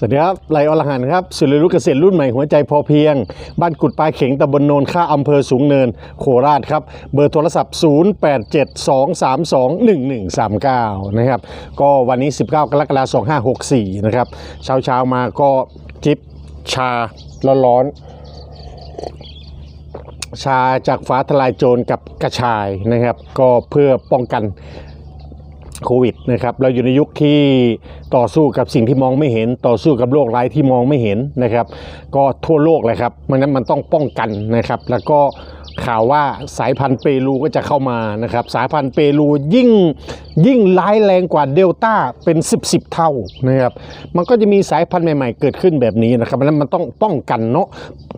สวัสดีครับไลออรหันครับสุริรุกเกษตรรุ่นใหม่หัวใจพอเพียง บ้านกุดปลายเข็งตำบลโนนค่าอำเภอสูงเนิน โคราชครับ เบอร์โทรศัพท์ 0872321139 นะครับ ก็วันนี้ 19 กรกฎาคม2564 นะครับ เช้าเช้ามาก็จิบชาร้อนๆชาจากฟ้าทลายโจรกับกระชายนะครับ ก็เพื่อป้องกัน โควิดนะครับเราอยู่ในยุคที่ต่อสู้กับสิ่งที่มองไม่เห็น ต่อสู้กับโรคร้ายที่มองไม่เห็นนะครับ ก็ทั่วโลกเลยครับมันนั้นมันต้องป้องกันนะครับ แล้วก็ ข่าวว่าสายพันธุ์เปรูก็จะเข้ามานะครับ สายพันธุ์เปรูยิ่งยิ่งร้ายแรงกว่าเดลต้าเป็น 10บสเท่านะครับ มันก็จะมีสายพันธุ์ใหม่ๆ เกิดขึ้นแบบนี้นะครับแล้วมันต้องป้องกันเนาะ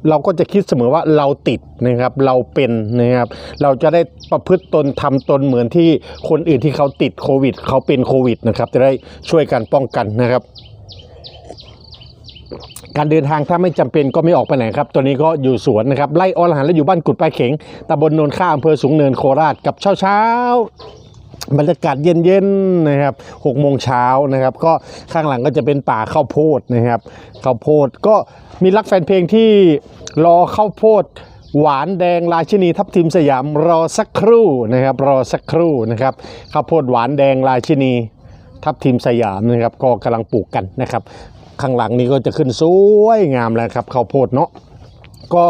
เราก็จะคิดเสมอว่าเราติดนะครับเราเป็นนะครับ เราจะได้ประพฤติตนทำตนเหมือนที่คนอื่นที่เขาติดโควิดเขาเป็นโควิดนะครับ จะได้ช่วยกันป้องกันนะครับ การเดินทางถ้าไม่จำเป็นก็ไม่ออกไปไหนครับ ตัวนี้ก็อยู่สวนนะครับไล่อรหันและอยู่บ้านกุดปลายเข็งตำบลโนนข้าอำเภอสูงเนินโคราชกับเช้าเช้าบรรยากาศเย็นๆนะครับหกโมงเช้านะครับ ก็ข้างหลังก็จะเป็นป่าข้าวโพดนะครับข้าวโพดก็มีรักแฟนเพลงที่รอข้าวโพดหวานแดงราชินีทับทิมสยามรอสักครู่นะครับ รอสักครู่นะครับข้าวโพดหวานแดงราชินีทับทีมสยามนะครับ ก็กำลังปลูกกันนะครับ ข้างหลังนี้ก็จะขึ้นสวยงามแล้วครับข้าวโพดเนาะก็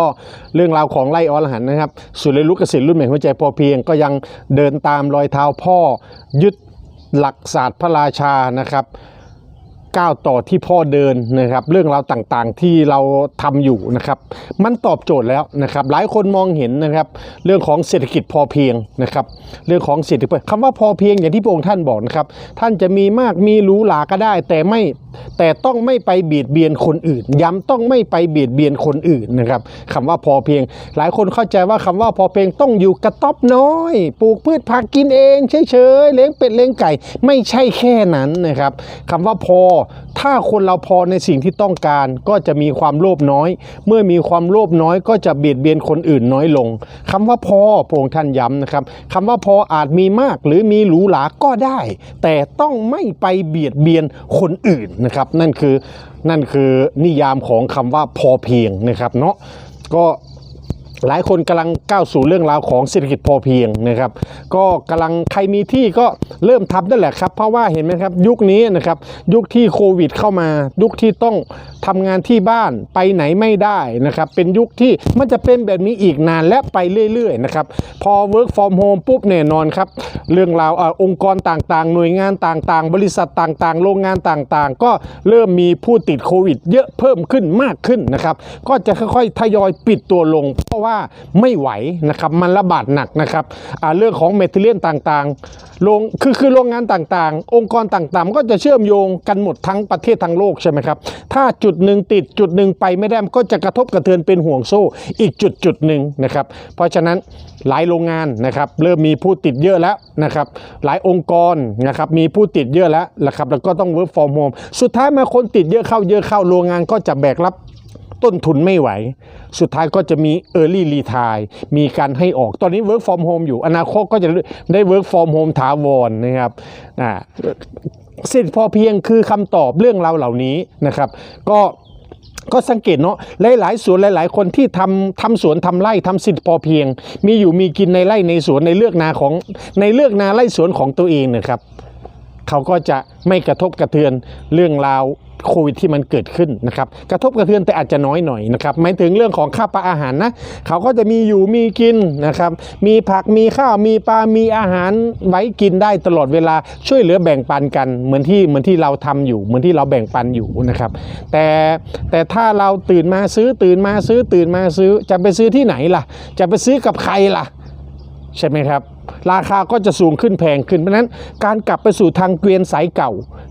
เรื่องราวของไล่อรหันนะครับ สุริลุกเกษตรรุ่นใหม่หัวใจพอเพียงก็ยังเดินตามรอยเท้าพ่อยึดหลักศาสตร์พระราชานะครับก้าวต่อที่พ่อเดินนะครับ เรื่องราวต่างๆที่เราทำอยู่นะครับ มันตอบโจทย์แล้วนะครับ หลายคนมองเห็นนะครับ เรื่องของเศรษฐกิจพอเพียงนะครับ เรื่องของเศรษฐกิจคำว่าพอเพียงอย่างที่พระองค์ท่านบอกนะครับ ท่านจะมีมากมีหรูหราก็ได้ แต่ไม่แต่ต้องไม่ไปเบียดเบียนคนอื่น ย้ำต้องไม่ไปเบียดเบียนคนอื่นนะครับคำว่าพอเพียง หลายคนเข้าใจว่าคำว่าพอเพียงต้องอยู่กระต๊อบน้อย ปลูกพืชผักกินเองเฉยๆเลี้ยงเป็ดเลี้ยงไก่ ไม่ใช่แค่นั้นนะครับคำว่าพอ ถ้าคนเราพอในสิ่งที่ต้องการ ก็จะมีความโลภน้อย เมื่อมีความโลภน้อย ก็จะเบียดเบียนคนอื่นน้อยลงคำว่าพอพระองค์ท่านย้ำนะครับคำว่าพออาจมีมากหรือมีหรูหราก็ได้ แต่ต้องไม่ไปเบียดเบียนคนอื่นนะครับ นั่นคือนั่นคือนิยามของคำว่าพอเพียงนะครับเนาะก็หลายคนกำลังก้าวสู่เรื่องราวของเศรษฐกิจพอเพียงนะครับ ก็กำลังใครมีที่ก็เริ่มทำได้แหละครับ เพราะว่าเห็นไหมครับยุคนี้นะครับยุคที่โควิดเข้ามา ยุคที่ต้องทำงานที่บ้านไปไหนไม่ได้นะครับเป็นยุคที่มันจะเป็นแบบนี้อีกนานและไปเรื่อยๆนะครับพอ work from home ปุ๊บแน่นอนครับเรื่องราวอองค์กรต่างๆ หน่วยงานต่างๆ บริษัทต่างๆ โรงงานต่างๆ ก็เริ่มมีผู้ติดโควิด เยอะเพิ่มขึ้นมากขึ้นนะครับก็จะค่อยๆทยอยปิดตัวลง เพราะว่าไม่ไหวนะครับมันระบาดหนักนะครับเรื่องของเมทิเลียนต่างๆโรงคือคือโรงงานต่างๆ องค์กรต่างๆ ก็จะเชื่อมโยงกันหมดทั้งประเทศทั้งโลกใช่ไหมครับ ถ้าจุดหนึ่งติดจุดหนึ่งไปไม่ได้มันก็จะกระทบกระเทือนเป็นห่วงโซ่อีกจุดจุดหนึ่งนะครับ เพราะฉะนั้นหลายโรงงานนะครับเริ่มมีผู้ติดเยอะแล้วนะครับ หลายองค์กรนะครับมีผู้ติดเยอะแล้วนะครับแล้วก็ต้อง work from home สุดท้ายมาคนติดเยอะเข้าเยอะเข้าโรงงานก็จะแบกรับ ต้นทุนไม่ไหว สุดท้ายก็จะมี Early Retire มีการให้ออกตอนนี้ Work from Home อยู่อนาคตก็จะได้ Work from Home ถาวรนะครับอ่าเศรษฐกิจพอเพียงคือคำตอบเรื่องราวเหล่านี้นะครับ ก็ก็สังเกตเนาะหลายๆสวนหลาย ๆ คนที่ทำทำสวนทำไร่ทำสิทธิ์พอเพียง มีอยู่มีกินในไร่ในสวนในเลือกนาของในเลือกนาไร่สวนของตัวเองนะครับ เขาก็จะไม่กระทบกระเทือนเรื่องราว โควิดที่มันเกิดขึ้นนะครับกระทบกระเทือนแต่อาจจะน้อยหน่อยนะครับหมายถึงเรื่องของค่าปลาอาหารนะเขาก็จะมีอยู่มีกินนะครับมีผักมีข้าวมีปลา มีอาหารไว้กินได้ตลอดเวลาช่วยเหลือแบ่งปันกันเหมือนที่เหมือนที่เราทำอยู่เหมือนที่เราแบ่งปันอยู่นะครับแต่แต่ถ้าเราตื่นมาซื้อตื่นมาซื้อตื่นมาซื้อจะไปซื้อที่ไหนล่ะ จะไปซื้อกับใครล่ะ ใช่ไหมครับ ราคาก็จะสูงขึ้นแพงขึ้น เพราะนั้นการกลับไปสู่ทางเกวียนสายเก่า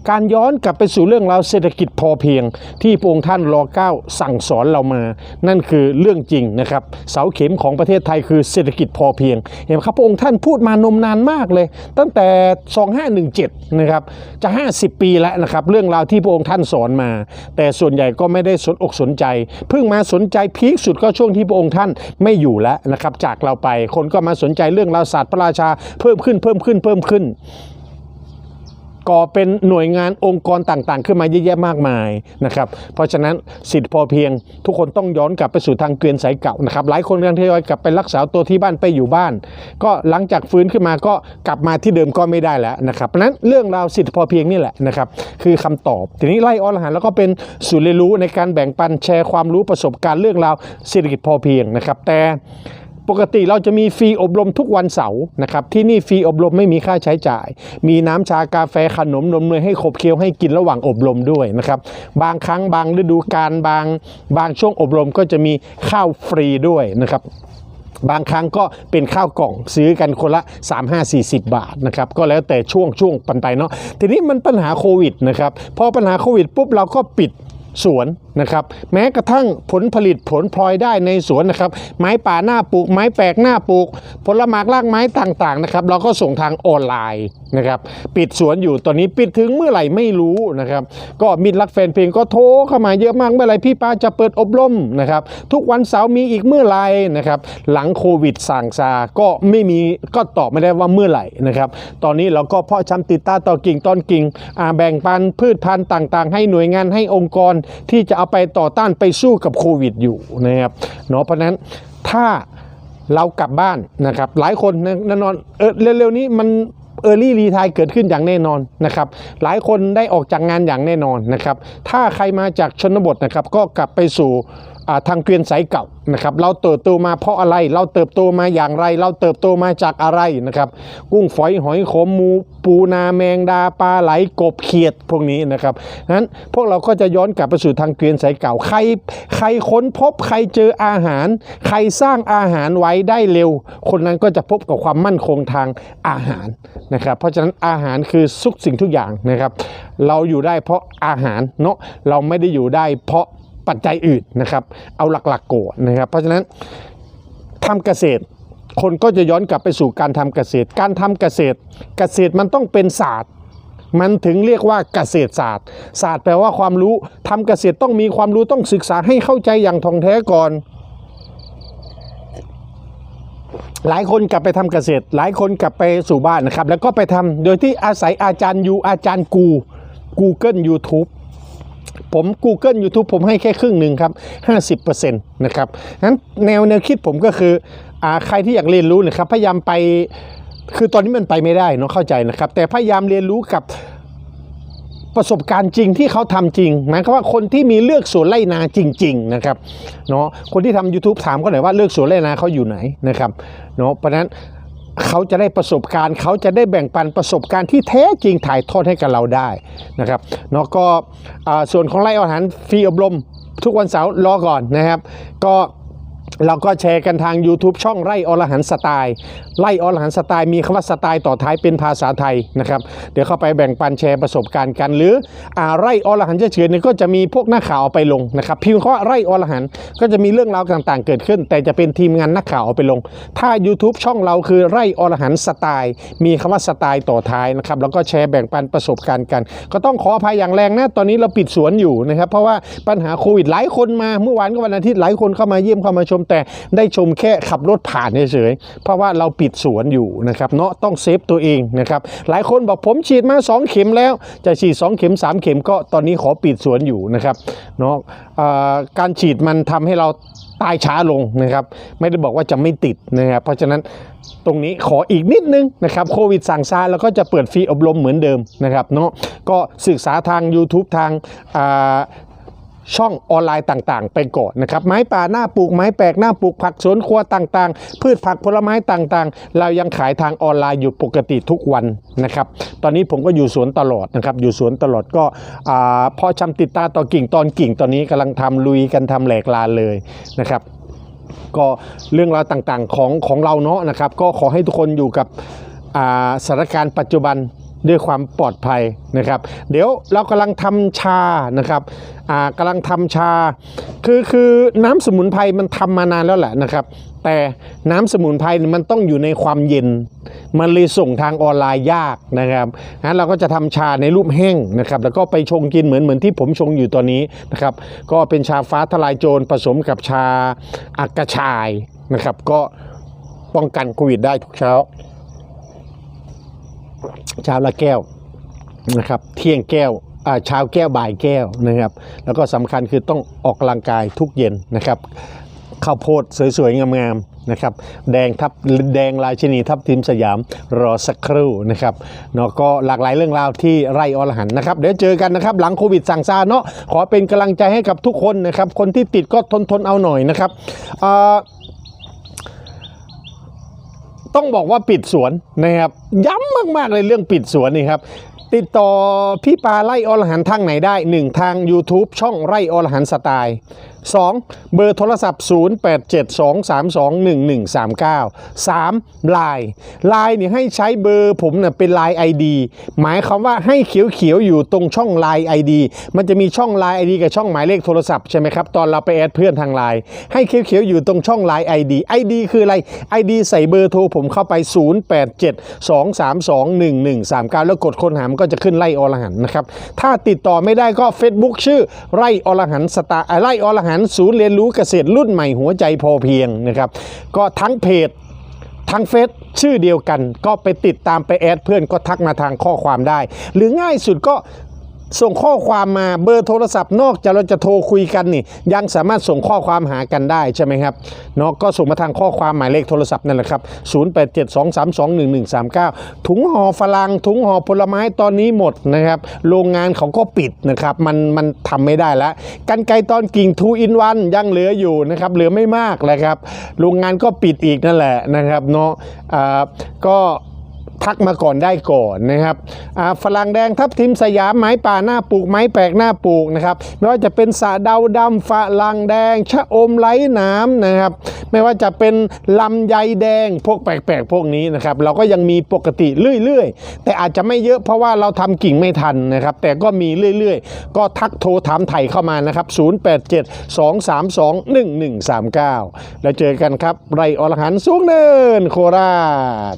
การย้อนกลับไปสู่เรื่องราวเศรษฐกิจพอเพียง ที่พระองค์ท่านรอเก้าสั่งสอนเรามา นั่นคือเรื่องจริงนะครับ เสาเข็มของประเทศไทยคือเศรษฐกิจพอเพียง เห็นไหมครับพระองค์ท่านพูดมานมนานมากเลย ตั้งแต่ 2517 นะครับ จะ 50 ปีแล้วนะครับ เรื่องราวที่พระองค์ท่านสอนมา แต่ส่วนใหญ่ก็ไม่ได้สนอกสนใจ เพิ่งมาสนใจพีคสุดก็ช่วงที่พระองค์ท่านไม่อยู่แล้วนะครับ จากเราไป คนก็มาสนใจเรื่องราวศาสตร์พระราชาเพิ่มขึ้นเพิ่มขึ้นเพิ่มขึ้นก่อเป็นหน่วยงานองค์กรต่างๆ ขึ้นมาเยอะแยะมากมายนะครับ เพราะฉะนั้นสิทธิพอเพียง ทุกคนต้องย้อนกลับไปสู่ทางเกวียนสายเก่านะครับ หลายคนกำลังทยอยกลับไปรักษาตัวที่บ้านไปอยู่บ้าน ก็หลังจากฟื้นขึ้นมาก็กลับมาที่เดิมก็ไม่ได้แล้วนะครับเพราะฉะนั้นเรื่องราวสิทธิพอเพียงนี่แหละนะครับ คือคำตอบ ทีนี้ไล่อรหันต์แล้วก็เป็นศูนย์เรียนรู้ในการแบ่งปันแชร์ความรู้ประสบการณ์เรื่องราวเศรษฐกิจพอเพียงนะครับ แต่ ปกติเราจะมีฟรีอบรมทุกวันเสาร์นะครับที่นี่ฟรีอบรมไม่มีค่าใช้จ่าย มีน้ำชากาแฟขนมนมเนยให้ขบเคี้ยวให้กินระหว่างอบรมด้วยนะครับบางครั้งบางฤดูกาลบางบางช่วงอบรมก็จะมีข้าวฟรีด้วยนะครับบางครั้งก็เป็นข้าวกล่องซื้อกันคนละ 3 5 40 บาทนะครับก็แล้วแต่ช่วงช่วงปันไปเนาะทีนี้มันปัญหาโควิดนะครับพอปัญหาโควิดปุ๊บเราก็ปิดสวน นะครับแม้กระทั่งผลผลิตผลพลอยได้ในสวนนะครับ ไม้ป่าหน้าปลูก ไม้แปลกหน้าปลูก ผลไม้รากไม้ต่างๆนะครับเราก็ส่งทางออนไลน์นะครับปิดสวนอยู่ตอนนี้ปิดถึงเมื่อไหร่ไม่รู้นะครับก็มิตรรักแฟนเพลงก็โทรเข้ามาเยอะมากเมื่อไหร่พี่ป้าจะเปิดอบรมนะครับทุกวันเสาร์มีอีกเมื่อไหร่นะครับหลังโควิดสั่งซาก็ไม่มีก็ตอบไม่ได้ว่าเมื่อไหร่นะครับตอนนี้เราก็เพาะชำติดตาต่อกิ่งต้นกิ่งแบ่งปันพืชพันธุ์ต่างๆ ให้หน่วยงานให้องค์กรที่จะเอาไปต่อต้านไปสู้กับโควิดอยู่นะครับเนาะเพราะนั้นถ้าเรากลับบ้านนะครับหลายคนแน่นอนเออเร็วๆนี้มันเออร์ลี่รีทายเกิดขึ้นอย่างแน่นอนนะครับ หลายคนได้ออกจากงานอย่างแน่นอนนะครับ ถ้าใครมาจากชนบทนะครับ ก็กลับไปสู่ ทางเกวียนสายเก่านะครับเราเติบโตมาเพราะอะไร เราเติบโตมาอย่างไร เราเติบโตมาจากอะไรนะครับ กุ้งฝอยหอยขมหมูปูนาแมงดาปลาไหลกบเขียดพวกนี้นะครับนั้นพวกเราก็จะย้อนกลับไปสู่ทางเกวียนสายเก่าใครใครค้นพบใครเจออาหาร ใครสร้างอาหารไว้ได้เร็ว คนนั้นก็จะพบกับความมั่นคงทางอาหารนะครับ เพราะฉะนั้นอาหารคือทุกสิ่งทุกอย่างนะครับ เราอยู่ได้เพราะอาหารเนาะเราไม่ได้อยู่ได้เพราะ ปัจจัยอื่นนะครับ เอาหลักๆโกนะครับ เพราะฉะนั้นทำเกษตร คนก็จะย้อนกลับไปสู่การทำเกษตร การทำเกษตร เกษตรมันต้องเป็นศาสตร์มันถึงเรียกว่าเกษตรศาสตร์ ศาสตร์แปลว่าความรู้ทำเกษตรต้องมีความรู้ต้องศึกษาให้เข้าใจอย่างท่องแท้ก่อน หลายคนกลับไปทำเกษตร หลายคนกลับไปสู่บ้านนะครับ แล้วก็ไปทำโดยที่อาศัยอาจารย์ยูอาจารย์กู Google YouTube ผม Google YouTube ผมให้แค่ครึ่งหนึ่งครับ 50%นะครับงั้นแนวแนวคิดผมก็คืออใครที่อยากเรียนรู้นะครับ พยายามไปคือตอนนี้มันไปไม่ได้เนาะเข้าใจนะครับ แต่พยายามเรียนรู้กับประสบการณ์จริงที่เขาทำจริงหมายความว่าคนที่มีเลือกสวนไร่นาจริง ๆนะครับเนาะคนที่ทำ YouTube ถามเขาหน่อยว่าเลือกสวนไร่นาเขาอยู่ไหนนะครับเนาะเพราะฉะนั้น เขาจะได้ประสบการณ์ เขาจะได้แบ่งปันประสบการณ์ที่แท้จริงถ่ายทอดให้กับเราได้นะครับเนาะก็ส่วนของไล่อาหารฟรีอบรมทุกวันเสาร์รอก่อนนะครับ ก็ เราก็แชร์กันทาง YouTube ช่องไร่อรหันสไตล์ไร่อรหันสไตล์มีคำว่าสไตล์ต่อท้ายเป็นภาษาไทยนะครับเดี๋ยวเข้าไปแบ่งปันแชร์ประสบการณ์กัน หรืออ่าไร่อรหันเฉยๆเนี่ยก็จะมีพวกนักข่าวเอาไปลงนะครับพิมพ์คำว่าไร่อรหันก็จะมีเรื่องราวต่างๆ เกิดขึ้น แต่จะเป็นทีมงานนักข่าวเอาไปลง ถ้า YouTube ช่องเราคือไร่อรหันสไตล์มีคำว่าสไตล์ต่อท้ายนะครับแล้วก็แชร์แบ่งปันประสบการณ์กัน ก็ต้องขออภัยอย่างแรงนะตอนนี้เราปิดสวนอยู่นะครับเพราะว่าปัญหาโควิดหลายคนมาเมื่อวานก็วันอาทิตย์หลายคนเข้ามาเยี่ยมเข้ามาชมแต่ได้ชมแค่ขับรถผ่านเฉยๆเพราะว่าเราปิดสวนอยู่นะครับเนาะต้องเซฟตัวเองนะครับหลายคนบอกผมฉีดมา 2 เข็มแล้ว จะฉีด 2 เข็ม 3 เข็มก็ตอนนี้ขอปิดสวนอยู่นะครับเนาะการฉีดมันทำให้เราตายช้าลงนะครับ ไม่ได้บอกว่าจะไม่ติดนะครับเพราะฉะนั้นตรงนี้ขออีกนิดนึงนะครับโควิดสั่งซาแล้วก็จะเปิดฟรีอบรมเหมือนเดิมนะครับเนาะก็ศึกษาทาง YouTube ทาง ช่องออนไลน์ต่างๆ ไปก่อนนะครับ ไม้ป่าหน้าปลูกไม้แปลกหน้าปลูกผักสวนครัวต่างๆ พืชผักผลไม้ต่างๆ เรายังขายทางออนไลน์อยู่ปกติทุกวันนะครับ ตอนนี้ผมก็อยู่สวนตลอดนะครับ อยู่สวนตลอดก็อ่าพอชำติดตาต่อกิ่งตอนกิ่งตอนนี้กำลังทำลุยกันทำแหลกลานเลยนะครับ ก็เรื่องราวต่างๆของของเราเนาะนะครับ ก็ขอให้ทุกคนอยู่กับสถานการณ์ปัจจุบัน ด้วยความปลอดภัยนะครับ เดี๋ยวเรากำลังทำชานะครับอ่ากำลังทำชา คือคือน้ำสมุนไพรมันทำมานานแล้วแหละนะครับ แต่น้ำสมุนไพรมันต้องอยู่ในความเย็น มันเลยส่งทางออนไลน์ยากนะครับงั้นเราก็จะทำชาในรูปแห้งนะครับ แล้วก็ไปชงกินเหมือนเหมือนที่ผมชงอยู่ตอนนี้นะครับ ก็เป็นชาฟ้าทลายโจรผสมกับชาอักกระชายนะครับ ก็ป้องกันโควิดได้ทุกเช้า เช้าละแก้วนะครับเที่ยงแก้วอาเช้าแก้วบ่ายแก้วนะครับ แล้วก็สำคัญคือต้องออกกำลังกายทุกเย็นนะครับข้าวโพดสวยๆงามๆนะครับแดงทับแดงรายชินีทับทิมสยามรอสักครู่นะครับเนาะก็หลากหลายเรื่องราวที่ไร่อรหันนะครับ เดี๋ยวเจอกันนะครับ หลังโควิดสั่งซาเนาะขอเป็นกำลังใจให้กับทุกคนนะครับ คนที่ติดก็ทนทนเอาหน่อยนะครับอ่า ต้องบอกว่าปิดสวนนะครับย้ำมากๆเลยเรื่องปิดสวนนี่ครับติดต่อพี่ปาไล่อรหันทางไหนได้ 1 ทาง YouTube ช่องไร่อรหันสไตล์ 2. เบอร์โทรศัพท์ 0872321139 3. ไลน์ไลน์เนี่ยให้ใช้เบอร์ผมเน่ยเป็นไลน์ ID หมายความว่าให้เขียวๆ อยู่ตรงช่องไลน์ ID มันจะมีช่องไลน์ ID กับช่องหมายเลขโทรศัพท์ใช่ไหมครับ ตอนเราไปแอดเพื่อนทางไลน์ให้เขียวๆ อยู่ตรงช่องไลน์ ID ID คืออะไร ID ใส่เบอร์โทรผมเข้าไป 0872321139 แล้วกดค้นหามันก็จะขึ้นไล่อรหันนะครับ ถ้าติดต่อไม่ได้ก็ Facebook ชื่อไร่อรหันสตาร์ไร่อรหันารศูนย์เรียนรู้เกษตรรุ่นใหม่หัวใจพอเพียงนะครับ ก็ทั้งเพจทั้งเฟซชื่อเดียวกัน ก็ไปติดตามไปแอดเพื่อนก็ทักมาทางข้อความได้ หรือง่ายสุดก็ ส่งข้อความมาเบอร์โทรศัพท์นอกจากเราจะโทรคุยกันนี่ ยังสามารถส่งข้อความหากันได้ใช่ไหมครับเนาะก็ส่งมาทางข้อความหมายเลขโทรศัพท์นั่นแหละครับ 0872321139 ถุงห่อฝรั่งถุงห่อผลไม้ตอนนี้หมดนะครับ โรงงานเขาก็ปิดนะครับ มันมันทำไม่ได้แล้วกันไกตอนกิ่งทูอินวันยังเหลืออยู่นะครับเหลือไม่มากเลยครับโรงงานก็ปิดอีกนั่นแหละนะครับเนาะอ่าก็ ทักมาก่อนได้ก่อนนะครับฝรั่งแดงทับทิมสยามไม้ป่าหน้าปลูกไม้แปลกหน้าปลูกนะครับไม่ว่าจะเป็นสะเดาดำฝรั่งแดง ชะอมไร้น้ำนะครับ ไม่ว่าจะเป็นลำไยแดงพวกแปลกๆพวกนี้นะครับ เราก็ยังมีปกติเรื่อยๆ แต่อาจจะไม่เยอะเพราะว่าเราทำกิ่งไม่ทันนะครับ แต่ก็มีเรื่อยๆ ก็ทักโทรถามไถ่เข้ามานะครับ 0872321139 แล้วเจอกันครับ ไรอรหันสูงเนินโคราช